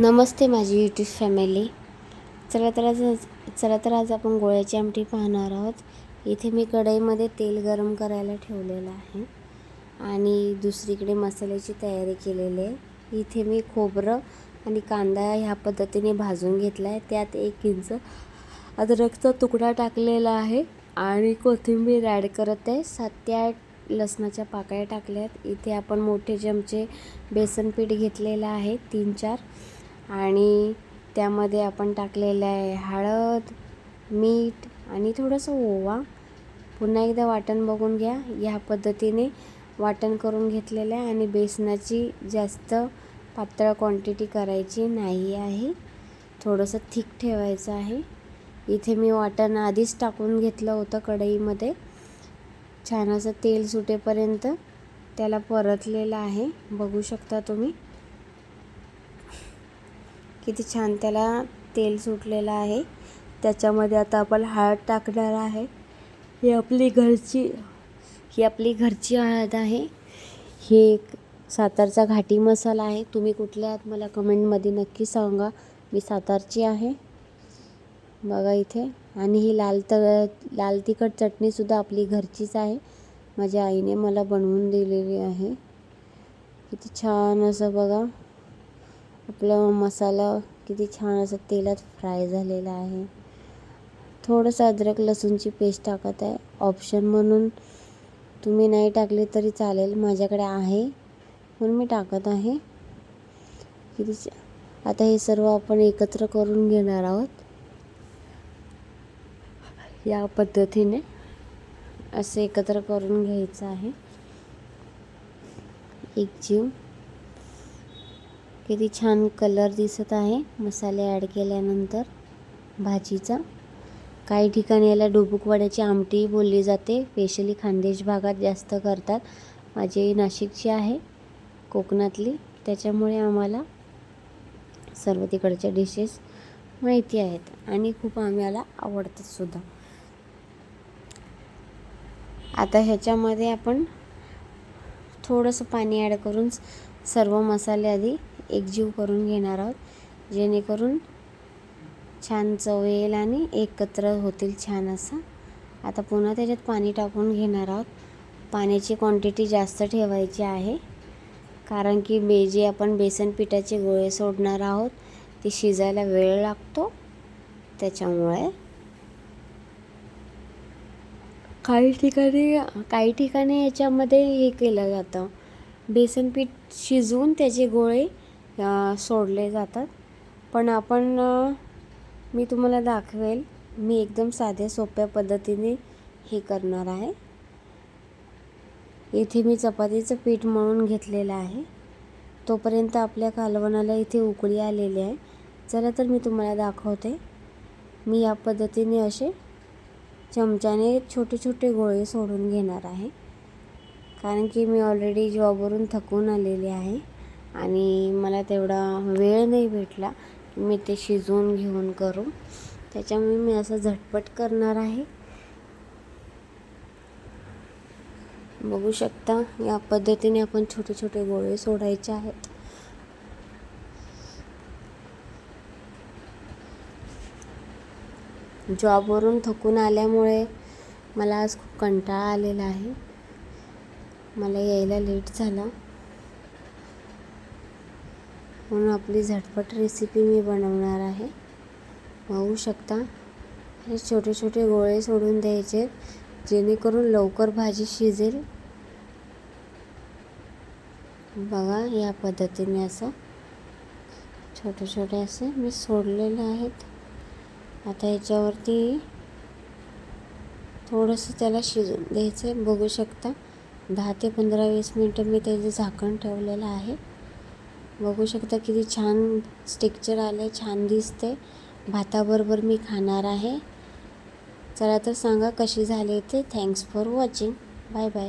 नमस्ते माझी YouTube family चला तर आज चला तर आज आपण गोळ्याची आमटी पाहणार आहोत. इथे मी कढईमध्ये तेल गरम करायला ठेवलेलं आहे. आणि दुसरीकडे मसाल्याची तयारी केलेली आहे. इथे मी खोबरं आणि कांदा ह्या पद्धतीने भाजून घेतला आहे त्यात एक इंच अद्रकचा तुकडा टाकलेला आहे आणि कोथिंबीर ॲड करत आहे. सात ते आठ लसणाच्या पाकळ्या टाकल्यात. इथे आपण मोठे चमचे बेसन पीठ घेतलेलं आहे. तीन चार आणि त्यामध्ये आपण टाकलेलं आहे हळद मीठ आणि थोडंसं ओवा. पुन्हा एकदा वाटण बघून घ्या. ह्या पद्धतीने वाटण करून घेतलेलं आहे आणि बेसनाची जास्त पातळ क्वांटिटी करायची नाही आहे. थोडंसं थिक ठेवायचं आहे. इथे मी वाटण आधीच टाकून घेतलं होतं कढईमध्ये. छान असं तेल सुटेपर्यंत त्याला परतलेलं आहे. बघू शकता तुम्ही. किती छान त्याला तेल सुटलेलं आहे. त्याच्यामध्ये आता आपण हळद टाकणार आहे. ही आपली घरची ही आपली घरची हळद आहे. ही एक सातारचा घाटी मसाला आहे. तुम्ही कुठल्या आहात मला कमेंटमध्ये नक्की सांगा. मी सातारची आहे. बघा इथे. आणि ही लाल त लाल तिखट चटणीसुद्धा आपली घरचीच आहे. माझ्या आईने मला बनवून दिलेली आहे. किती छान असं बघा. आपलं मसाला किती छान असं तेलात फ्राय झालेला आहे. थोडंसं अद्रक लसूणची पेस्ट टाकत आहे. ऑप्शन म्हणून तुम्ही नाही टाकले तरी चालेल. माझ्याकडे आहे. म्हणून मी टाकत आहे. किती आता हे सर्व आपण एकत्र करून घेणार आहोत. या पद्धतीने असं एकत्र करून घ्यायचं आहे. एक जीव. किती छान कलर दिसत आहे. मसाले ॲड केल्यानंतर भाजीचा. काही ठिकाणी याला डुबुकवड्याची आमटीही बोलली जाते. स्पेशली खानदेश भागात जास्त करतात. माझी नाशिकची आहे कोकणातली त्याच्यामुळे आम्हाला सर्व तिकडच्या डिशेस माहिती आहेत. आणि खूप आम्हाला आवडतात सुद्धा. आता ह्याच्यामध्ये आपण थोडंसं पाणी ॲड करून सर्व मसाले आधी एकजीव करून घेणार आहोत. जेणेकरून छान चव येईल आणि एकत्र होतील छान असं. आता पुन्हा त्याच्यात पाणी टाकून घेणार आहोत. पाण्याची क्वांटिटी जास्त ठेवायची आहे. कारण की बे जे आपण बेसन पिठाचे गोळे सोडणार आहोत ते शिजायला वेळ लागतो. त्याच्यामुळे काही ठिकाणी काही ठिकाणी याच्यामध्ये हे केलं जातं. बेसन पीठ शिजवून त्याचे गोळे सोडले जातात. पण आपण मी तुम्हाला दाखवेल मी एकदम साध्या सोप्या पद्धतीने हे करणार आहे. इथे मी चपातीचं पीठ मळून घेतलेलं आहे. तोपर्यंत आपल्या कालवणाला इथे उकळी आलेली आहे. चला तर मी तुम्हाला दाखवते. मी या पद्धतीने असे चमच्याने छोटे छोटे गोळे सोडून घेणार आहे. कारण की मी ऑलरेडी जॉबवरून थकून आलेली आहे. आणि मला तेवढा वेळ नाही भेटला की मी ते शिजवून घेऊन करू. त्याच्यामुळे मी असं झटपट करणार आहे. बघू शकता या पद्धतीने आपण छोटे छोटे गोळे सोडायचे आहेत. जॉबवरून थकून आल्यामुळे मला आज खूप कंटाळा आलेला आहे. मला यायला लेट झाला. म्हणून आपली झटपट रेसिपी मी बनवणार आहे. पाहू शकता हे छोटे छोटे गोळे सोडून द्यायचे जेणेकरून लवकर भाजी शिजेल. बघा या पद्धतीने असं छोटे छोटे असे मी सोडलेले आहेत. आता याच्यावरती थोडंसं त्याला शिजून द्यायचं आहे बघू शकता दहा ते पंधरा वीस मिनटं मी त्याचं झाकण ठेवलेलं आहे. बघू शकता किती छान स्टेक्चर आलं छान दिसते भाताबरोबर मी खाणार आहे. चला तर सांगा कशी झाली ते thanks for watching bye bye